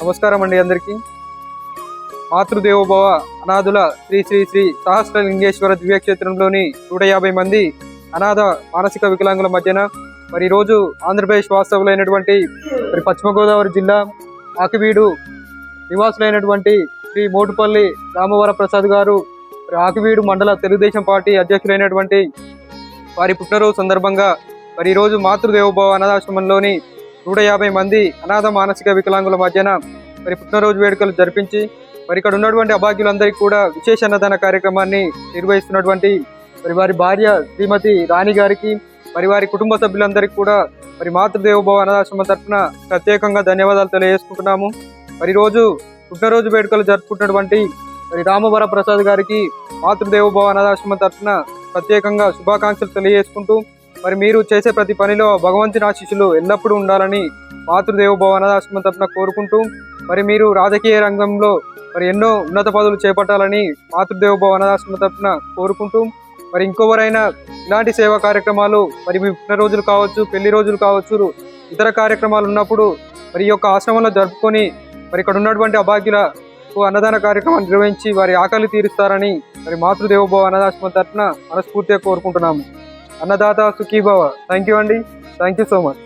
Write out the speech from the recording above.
నమస్కారం అండి అందరికీ. మాతృదేవోభవ అనాథుల శ్రీ శ్రీ శ్రీ సహస్రలింగేశ్వర దివ్యక్షేత్రంలోని నూట యాభై మంది అనాథ మానసిక వికలాంగుల మధ్యన మరి ఈరోజు ఆంధ్రప్రదేశ్ వాస్తవులైనటువంటి మరి పశ్చిమ గోదావరి జిల్లా ఆకివీడు నివాసులైనటువంటి శ్రీ మోటుపల్లి రామవర ప్రసాద్ గారు మరి ఆకివీడు మండల తెలుగుదేశం పార్టీ అధ్యక్షులైనటువంటి వారి పుట్టినరోజు సందర్భంగా మరి ఈరోజు మాతృదేవోభవ అనాథాశ్రమంలోని నూట యాభై మంది అనాథ మానసిక వికలాంగుల మధ్యన మరి పుట్టినరోజు వేడుకలు జరిపించి మరి ఇక్కడ ఉన్నటువంటి అభాగ్యులందరికీ కూడా విశేష అన్నదాన కార్యక్రమాన్ని నిర్వహిస్తున్నటువంటి మరి వారి భార్య శ్రీమతి రాణి గారికి మరి వారి కుటుంబ సభ్యులందరికీ కూడా మరి మాతృదేవోభవ అనాథాశ్రమం తరఫున ప్రత్యేకంగా ధన్యవాదాలు తెలియజేసుకుంటున్నాము. మరి రోజు పుట్టినరోజు వేడుకలు జరుపుకుంటున్నటువంటి మరి రామవర ప్రసాద్ గారికి మాతృదేవోభవ అనాథాశ్రమం తరఫున ప్రత్యేకంగా శుభాకాంక్షలు తెలియజేసుకుంటూ మరి మీరు చేసే ప్రతి పనిలో భగవంతుని ఆశీస్సులు ఎల్లప్పుడూ ఉండాలని మాతృదేవోభవ అనాథాశ్రమం తరఫున కోరుకుంటూ మరి మీరు రాజకీయ రంగంలో మరి ఎన్నో ఉన్నత పదవులు చేపట్టాలని మాతృదేవోభవ అనాథాశ్రమం తరఫున కోరుకుంటూ మరి ఇంకొవరైనా ఇలాంటి సేవా కార్యక్రమాలు మరి మీ పుట్టినరోజులు కావచ్చు పెళ్ళి రోజులు కావచ్చు ఇతర కార్యక్రమాలు ఉన్నప్పుడు మరి ఈ యొక్క ఆశ్రమంలో జరుపుకొని మరి ఇక్కడ ఉన్నటువంటి అభాగ్యులకు అన్నదాన కార్యక్రమాన్ని నిర్వహించి వారి ఆకలి తీరుస్తారని మరి మాతృదేవోభవ అన్నదాశ్రమం తరఫున మనస్ఫూర్తిగా కోరుకుంటున్నాము. అన్నదాత సుఖీభవ. థ్యాంక్ యూ అండి. Thank you so much